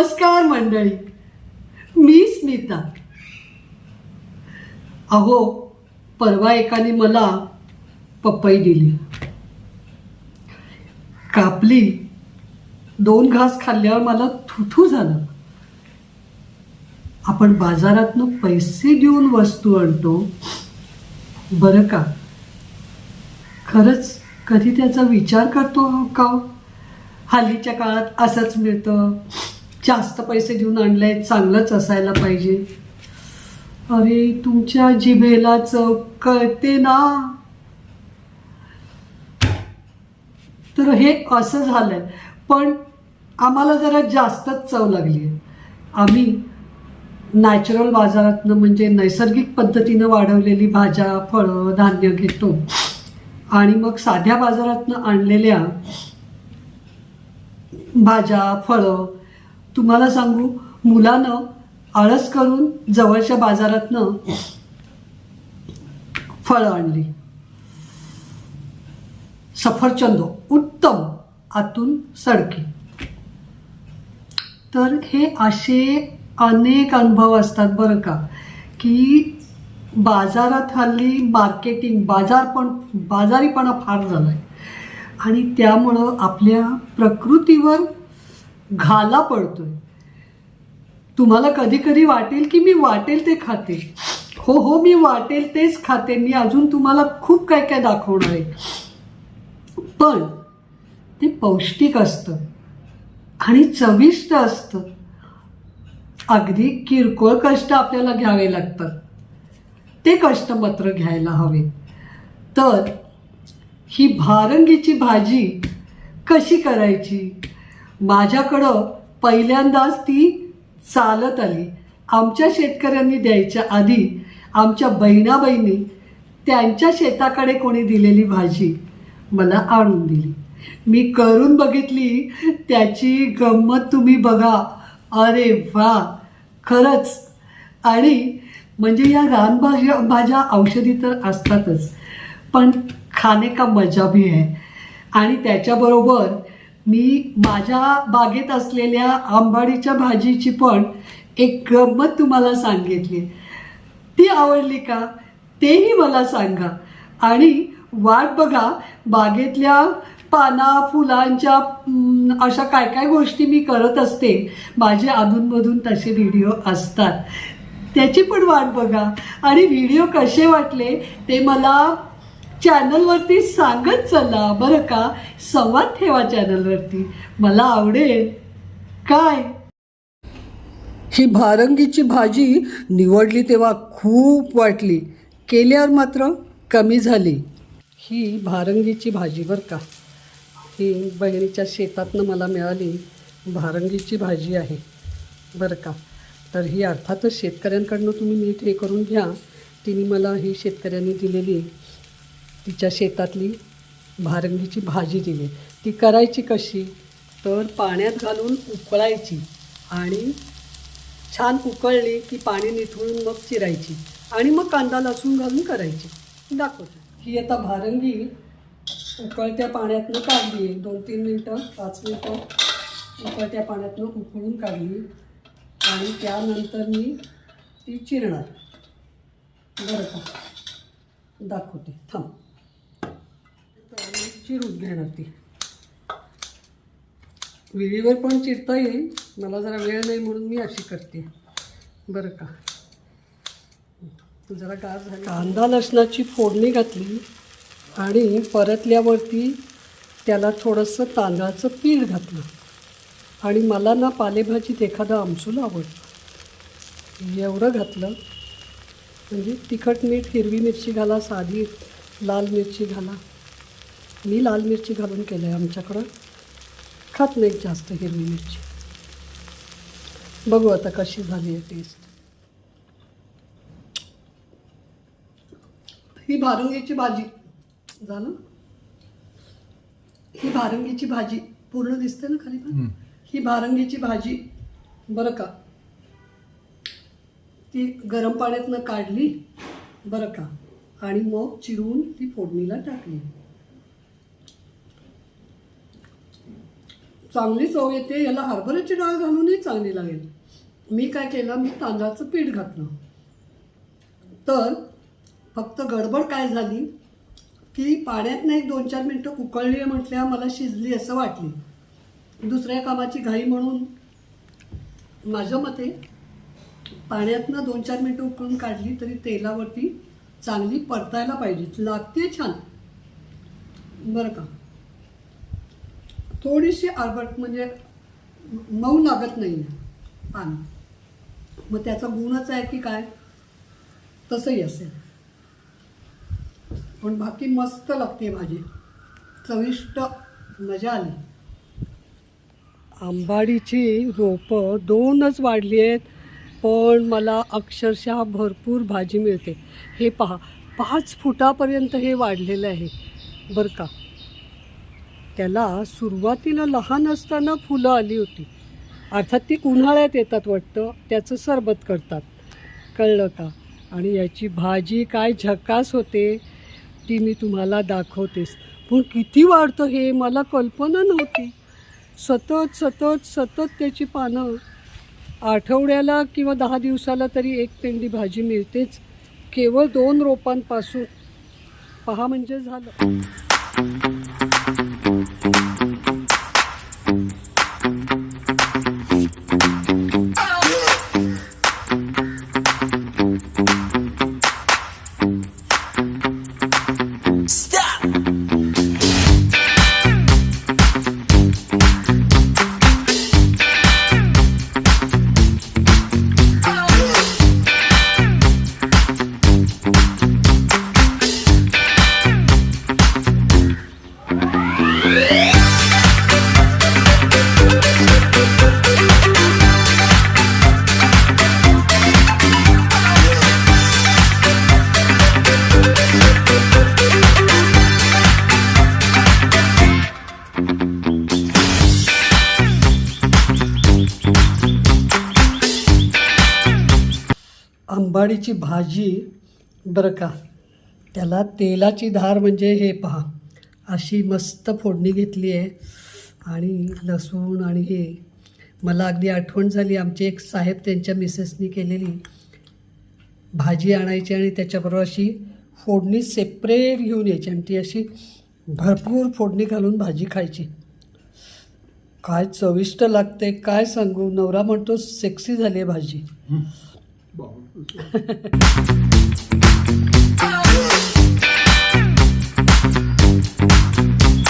नमस्कार मंडळी. मी स्मिता. अहो परवा एकाने मला पपई दिली. कापली. दोन घास खाल्ल्यावर मला थुथू झालं. आपण बाजारातनं पैसे देऊन वस्तू आणतो. बरं का? खरंच कधी त्याचा विचार करतो हो का हो? हल्लीच्या काळात असंच मिळतं. जास्त पैसे देऊन आणलंय चांगलंच असायला पाहिजे. अरे तुमच्या जिभेला चव कळते ना? तर हे असं झालंय. पण आम्हाला जरा जास्तच चव लागली आहे आम्ही नॅचरल बाजारातनं म्हणजे नैसर्गिक पद्धतीनं वाढवलेली भाज्या फळं धान्य घेतो. आणि मग साध्या बाजारातनं आणलेल्या भाज्या फळं तुम्हाला सांगू मुलानं आळस करून जवळच्या बाजारातनं फळं आणली. सफरचंद उत्तम आतून सडकी. तर हे असे अनेक अनुभव असतात बरं का की बाजारात हल्ली मार्केटिंग बाजार पण बाजारीपणा फार झाला आहे आणि त्यामुळं आपल्या प्रकृतीवर घाला पडतोय. तुम्हाला कधी कधी वाटेल की मी वाटेल ते खाते. हो हो मी वाटेल तेच खाते. मी अजून तुम्हाला खूप काय काय दाखवणार आहे. पण ते पौष्टिक असतं आणि चविष्ट असतं. अगदी किरकोळ कष्ट आपल्याला घ्यावे लागतात. ते कष्ट मात्र घ्यायला हवे. तर ही भारंगीची भाजी कशी करायची? माझ्याकडं पहिल्यांदाच ती चालत आली. आमच्या शेतकऱ्यांनी द्यायच्या आधी आमच्या बहिणाबाईंनी त्यांच्या शेताकडे कोणी दिलेली भाजी मला आणून दिली. मी करून बघितली त्याची गंमत तुम्ही बघा. अरे वा! खरंच. आणि म्हणजे या रानभाज्या भाज्या औषधी तर असतातच पण खाणे का मजा भी आहे. आणि त्याच्याबरोबर मी माझ्या बागेत असलेल्या आंबाडीच्या भाजीची पण एक गंमत तुम्हाला सांगितली. ती आवडली का? तेही मला सांगा. आणि वाट बघा बागेतल्या पाना फुलांच्या अशा काय काय गोष्टी मी करत असते. माझे अधूनमधून तसे व्हिडिओ असतात. त्याची पण वाट बघा. आणि व्हिडिओ कसे वाटले ते मला चॅनलवरती सांगत चला बरं का? संवाद ठेवा चॅनलवरती. मला आवडेल. काय? ही भारंगीची भाजी निवडली तेव्हा खूप वाटली. केल्यावर मात्र कमी झाली. ही भारंगीची भाजी बरं का? ही बहिणीच्या शेतातनं मला मिळाली भारंगीची भाजी आहे. बरं का? तर ही अर्थातच शेतकऱ्यांकडनं तुम्ही नीट हे करून घ्या. तिने मला ही शेतकऱ्यांनी दिलेली तिच्या शेतातली भारंगीची भाजी दिली. ती करायची कशी? तर पाण्यात घालून उकळायची आणि छान उकळली की पाणी निथळून मग चिरायची आणि मग कांदा लसूण घालून करायची. दाखवते. ही आता भारंगी उकळत्या पाण्यातनं काढली. आहे दोन तीन मिनटं पाच मिनटं उकळत्या पाण्यातनं उकळून काढली आणि त्यानंतर मी ती चिरणार. बरं का? दाखवते. थांब. तर मी चिरून घेणार ती. विहिरीवर पण चिरता येईल. मला जरा वेळ नाही म्हणून मी अशी करते. बरं का? जरा गार झाली. कांदा लसणाची फोडणी घातली आणि परतल्यावरती त्याला थोडंसं तांदळाचं पीठ घातलं. आणि मला ना पालेभाजीत एखादं आमसूल आवडतं एवढं घातलं. म्हणजे तिखट मीठ हिरवी मिरची घाला साधी लाल मिरची घाला. मी लाल मिरची घालून केलं आहे आमच्याकडं. खात नाही जास्त हिरवी मिरची. बघू आता कशी झाली आहे टेस्ट ही भारंगीची भाजी. झालं? ही भारंगीची भाजी. पूर्ण दिसते ना खाली पण? ही भारंगीची भाजी. बरं का? ती गरम पाण्यातनं काढली. बरं का? आणि मग चिरून ती फोडणीला टाकली. चांगली चव येते याला हरभऱ्याची डाळ घालूनही चांगली लागेल. मी काय केलं मी तांदळाचं पीठ घातलं. तर फक्त गडबड काय झाली की पाण्यातनं एक दोन चार मिनटं उकळली आहे म्हटल्या मला शिजली असं वाटली. दुसऱ्या कामाची घाई म्हणून माझ्या मते पाण्यातनं दोन चार मिनटं उकळून काढली तरी तेलावरती चांगली परतायला पाहिजे. लागते छान. बरं का? थोडीशी आरबट म्हणजे मऊ लागत नाही आहे. पान. मग त्याचा गुणच आहे की काय? तसंही असेल. पण बाकी मस्त लागते भाजी चविष्ट मजा आली. आंबाडीची रोपं दोनच वाढली आहेत पण मला अक्षरशः भरपूर भाजी मिळते. हे पहा पाच फुटापर्यंत हे वाढलेलं आहे. बरं का? त्याला सुरुवातीला लहान असताना फुलं आली होती. अर्थात ती उन्हाळ्यात येतात वाटतं त्याचं सरबत करतात. कळलं का? आणि याची भाजी काय झकास होते ती मी तुम्हाला दाखवतेस. पण किती वाढतं हे मला कल्पना नव्हती. सतत सतत सतत त्याची पानं आठवड्याला किंवा दहा दिवसाला तरी एक पेंडी भाजी मिळतेच. केवळ दोन रोपांपासून. पहा म्हणजे झालं. आंबाडीची भाजी बरं का? त्याला तेलाची धार म्हणजे हे पहा. अशी मस्त फोडणी घेतली आहे. आणि लसूण आणि हे. मला अगदी आठवण झाली आमचे एक साहेब त्यांच्या मिसेसनी केलेली भाजी आणायची आणि त्याच्याबरोबर अशी फोडणी सेपरेट घेऊन यायची आणि ती अशी भरपूर फोडणी घालून भाजी खायची. काय चविष्ट लागते काय सांगू? नवरा म्हणतो सेक्सी झाली आहे भाजी. Okay.